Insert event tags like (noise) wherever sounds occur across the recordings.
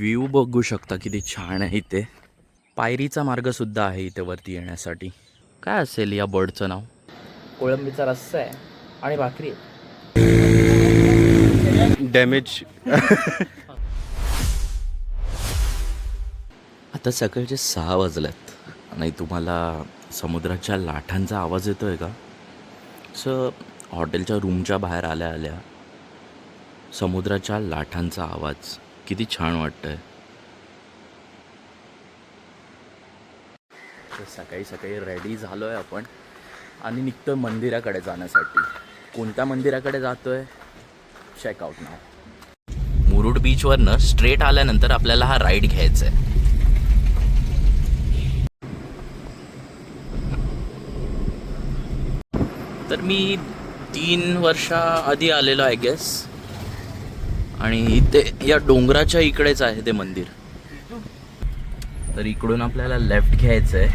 View बघू शकता किती छान आहे इथे. पायरीचा मार्गसुद्धा आहे इथे वरती येण्यासाठी. काय असेल या बर्डचं नाव? कोळंबीचा रस्सा आहे आणि भाकरी डॅमेज (laughs) आता सकाळचे सहा वाजल्यात आणि तुम्हाला समुद्राच्या लाटांचा आवाज येतो आहे का? असं हॉटेलच्या रूमच्या बाहेर आल्या आल्या समुद्राच्या लाटांचा आवाज. किती छान वाटतंय. तर सकाळी सकाळी रेडी झालो आहे आपण. आणि निघतोय मंदिराकडे जाण्यासाठी. कोणत्या मंदिराकडे जातोय? चेकआउट नाव मुरुड बीचवरनं स्ट्रेट आल्यानंतर आपल्याला हा राईड घ्यायचा आहे. तर मी तीन वर्षा आधी आलेलो आय गेस आणि इथे या डोंगराच्या इकडेच आहे ते मंदिर. तर इकडून आपल्याला लेफ्ट घ्यायचं आहे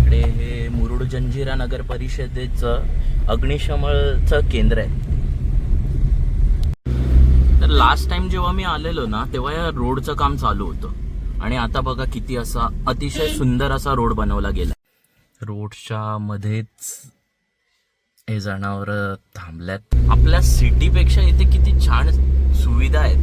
इकडे हे मुरुड जंजिरा नगर परिषदेचं अग्निशमनचं केंद्र आहे. तर लास्ट टाइम जेव्हा मी आलेलो ना तेव्हा या रोडचं काम चालू होतं. आणि आता बघा किती असा अतिशय सुंदर असा रोड बनवला गेला रोडच्या मध्येच हे जनावर थांबल्यात. आपल्या सिटीपेक्षा इथे किती छान सुविधा आहेत.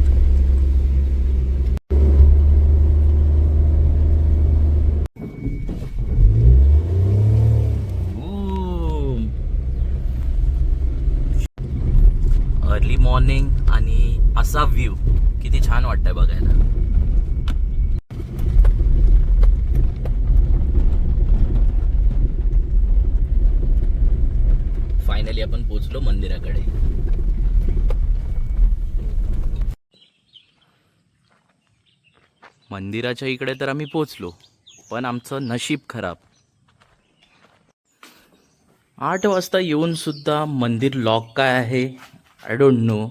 अर्ली मॉर्निंग आणि असा व्ह्यू किती छान वाटतंय बघायला. फायनली आपण पोचलो मंदिराकडे. मंदिराच्या इकडे तर आम्ही पोचलो पण आमचं नशीब खराब. आठ वाजता येऊन सुद्धा मंदिर लॉक काय आहे? आय डोंट नो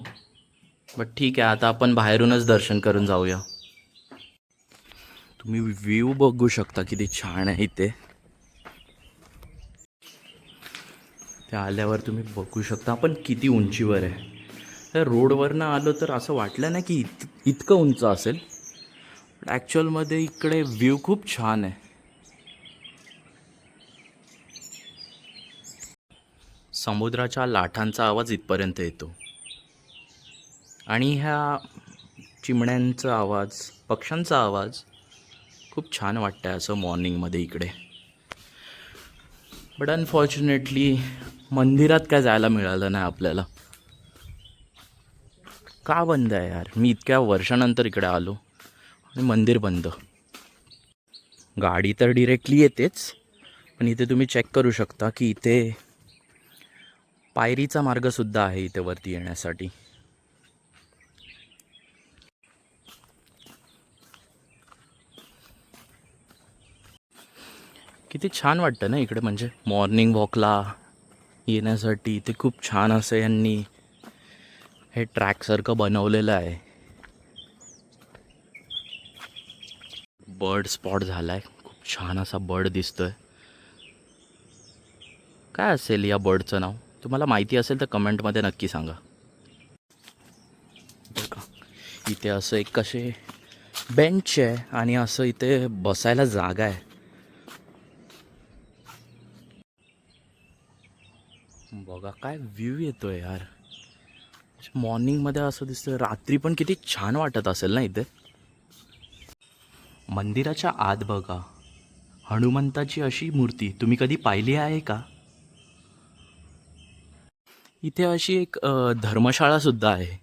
बट ठीक आहे आता आपण बाहेरूनच दर्शन करून जाऊया. तुम्ही व्ह्यू बघू शकता किती छान आहे इथे हे आल्यावर तुम्ही बघू शकता आपण किती उंचीवर आहे. तर रोडवरनं आलो तर असं वाटलं नाही की इत इतकं उंच असेल. पण ॲक्च्युअलमध्ये इकडे व्ह्यू खूप छान आहे. समुद्राच्या लाटांचा आवाज इथपर्यंत येतो. आणि ह्या चिमण्यांचा आवाज पक्ष्यांचा आवाज खूप छान वाटतं आहे असं मॉर्निंगमध्ये इकडे. बट अनफॉर्च्युनेटली मंदिरात काय जायला मिळालं नाही आपल्याला? का बंद आहे यार? मी इतक्या वर्षानंतर इकडे आलो आणि मंदिर बंद. गाडी तर डिरेक्टली येतेच पण इथे तुम्ही चेक करू शकता की इथे पायरीचा मार्गसुद्धा आहे इथे वरती येण्यासाठी. किती छान वाटतं ना इकडे म्हणजे मॉर्निंग वॉकला येण्यासाठी. इथे खूप छान असं यांनी हे ट्रॅकसारखं बनवलेलं आहे. बर्ड स्पॉट झाला आहे खूप छान असा बर्ड दिसतोय. काय असेल या बर्डचं नाव? तुम्हाला माहिती असेल तर कमेंटमध्ये नक्की सांगा. इथे असं एक कसे बेंच आहे आणि असं इथे बसायला जागा आहे. बघा काय व्ह्यू येतोय यार. म्हणजे मॉर्निंगमध्ये असं दिसतं रात्री पण किती छान वाटत असेल ना इथे. मंदिराच्या आत बघा हनुमंताची अशी मूर्ती तुम्ही कधी पाहिली आहे का? इथे अशी एक धर्मशाळा सुद्धा आहे.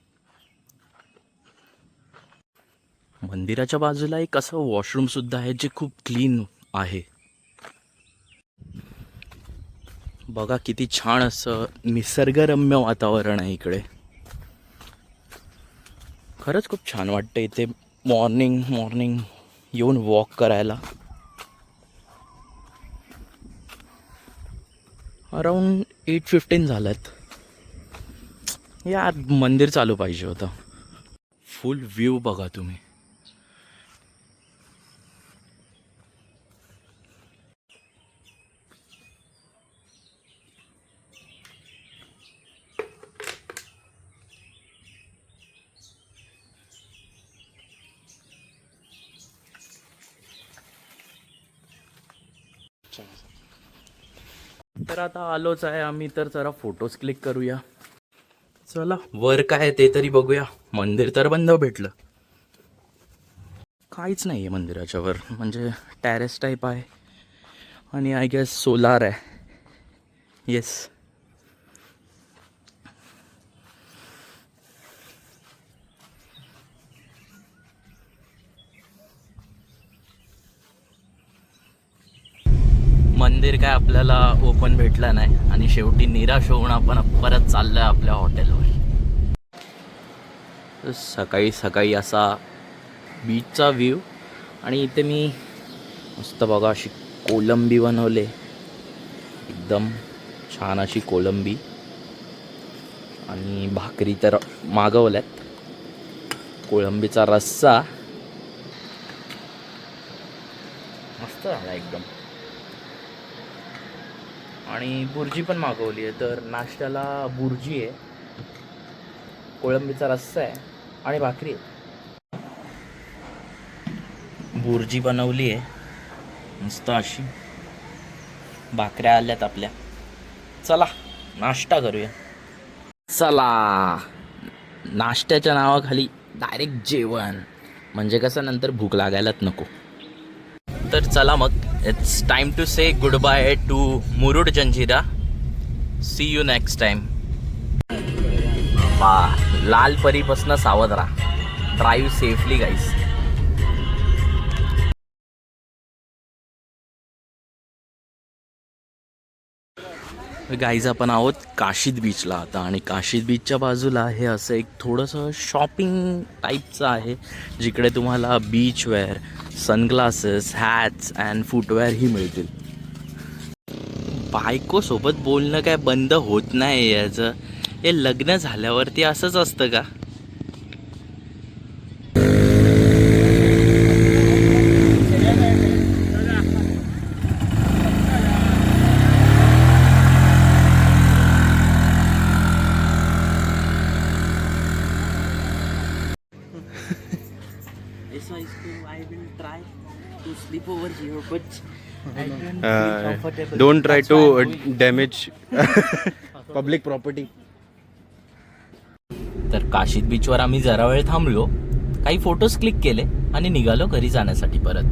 मंदिराच्या बाजूला एक असं वॉशरूम सुद्धा आहे जे खूप क्लीन आहे. बघा किती छान असं निसर्गरम्य वातावरण आहे इकडे. खरंच खूप छान वाटतं इथे मॉर्निंग मॉर्निंग येऊन वॉक करायला. अराऊंड एट फिफ्टीन झाल्यात. यार मंदिर चालू पाहिजे होतं. फुल व्ह्यू बघा तुम्ही. तर आता आलोच आहे आम्ही तर जरा फोटोज क्लिक करूया. चला. वर काय आहे ते तरी बघूया. मंदिर तर बंद भेटलं. काहीच नाही आहे मंदिराच्या वर. म्हणजे टॅरेस टाईप आहे. आणि आय गेस सोलार आहे. येस मंदिर काय आपल्याला ओपन भेटलं नाही आणि शेवटी निराश होऊन आपण परत चाललोय आपल्या हॉटेलवर सकाळी सकाळी असा बीचचा व्ह्यू आणि इथे मी मस्त बघा अशी कोलंबी बनवले. एकदम छान अशी कोलंबी. आणि भाकरी तर मागवल्यात. कोळंबीचा रस्सा. मस्त झाला एकदम. आणि बुर्जी पण मागवली आहे. तर नाश्त्याला बुर्जी आहे. कोळंबीचा रस्सा आहे. आणि भाकरी आहे. बुर्जी बनवली आहे. मस्त अशी. भाकऱ्या आल्यात आपल्या. चला नाश्ता करूया. चला. नाश्त्याच्या नावाखाली डायरेक्ट जेवण. म्हणजे कसं नंतर भूक लागायलाच नको. तर चला मग. It's time to say goodbye to Murud Janjira see you next time लाल परीपासनं सावध राहा ड्राईव्ह सेफली गाईस गाईज आपण आहोत काशीद बीचला आता. आणि काशीद बीचच्या बाजूला हे असं एक थोडंसं शॉपिंग टाईपचं आहे जिकडे तुम्हाला बीचवेअर सनग्लासेस हॅट्स अँड फुटवेअरही मिळतील. बायकोसोबत बोलणं काय बंद होत नाही याचं. हे लग्न झाल्यावरती असंच असतं का? Don't try to damage public property तर काशीद बीचवर आम्ही जरा वेळ थांबलो. काही फोटोज क्लिक केले आणि निघालो घरी जाण्यासाठी परत.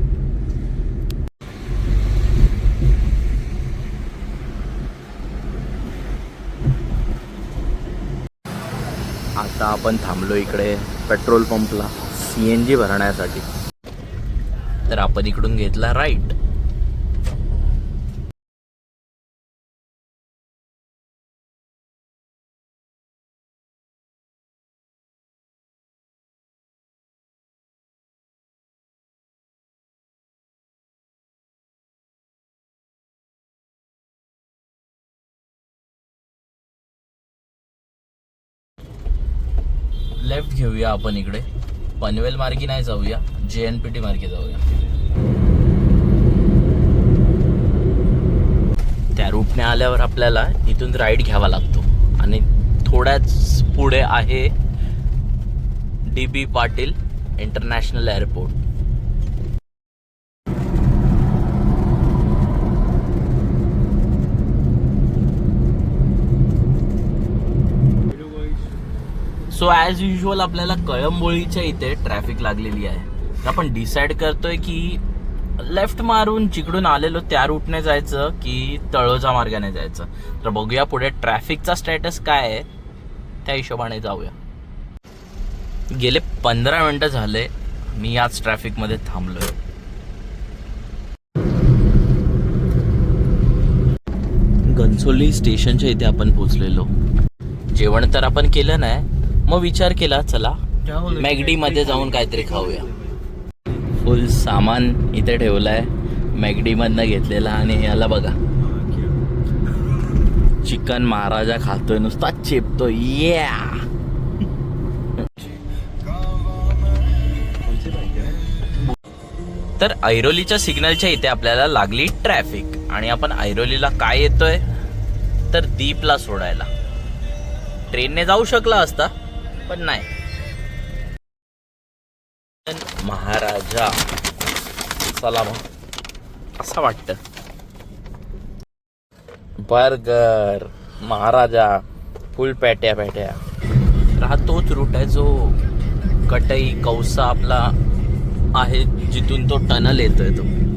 आता आपण थांबलो इकडे पेट्रोल पंपला सी एन जी भरण्यासाठी. तर आपण इकडून घेतला राईट. लेफ्ट घेऊया आपण इकडे. पनवेल मार्गी नाही जाऊया जे एन पी टी मार्गे जाऊया. त्या रूटने आल्यावर आपल्याला इथून राईड घ्यावा लागतो. आणि थोड्याच पुढे आहे D B Patil international airport. So as usual आपल्याला कळंबोळीच्या इथे ट्रॅफिक लागलेली आहे. तर आपण डिसाईड करतोय की लेफ्ट मारून जिकडून आलेलो त्या रूटने जायचं की तळोजा मार्गाने जायचं. तर बघूया पुढे ट्रॅफिकचा स्टेटस काय आहे त्या हिशोबाने जाऊया. गेले पंधरा मिनटं झाले मी याच ट्रॅफिकमध्ये थांबलोय. घनसोली स्टेशनच्या इथे आपण पोहोचलेलो. जेवण तर आपण केलं नाही मग विचार केला चला मॅगडी मध्ये जाऊन काहीतरी खाऊया. फुल सामान इथे ठेवलंय मॅगडी मधनं घेतलेला आणि याला बघा. चिकन महाराजा खातोय नुसता चेपतोय. या तर ऐरोलीच्या सिग्नलच्या इथे आपल्याला लागली ट्रॅफिक. आणि आपण ऐरोलीला काय येतोय? तर दीपला सोडायला. ट्रेनने जाऊ शकला असता. पण नाही. महाराजा. चला मग. असं वाटतं. बर्गर. महाराजा. फुल पॅट्या पॅट्या. तर हा तोच रूट आहे जो कटई कौसा आपला आहे जिथून तो टनल येतोय तो.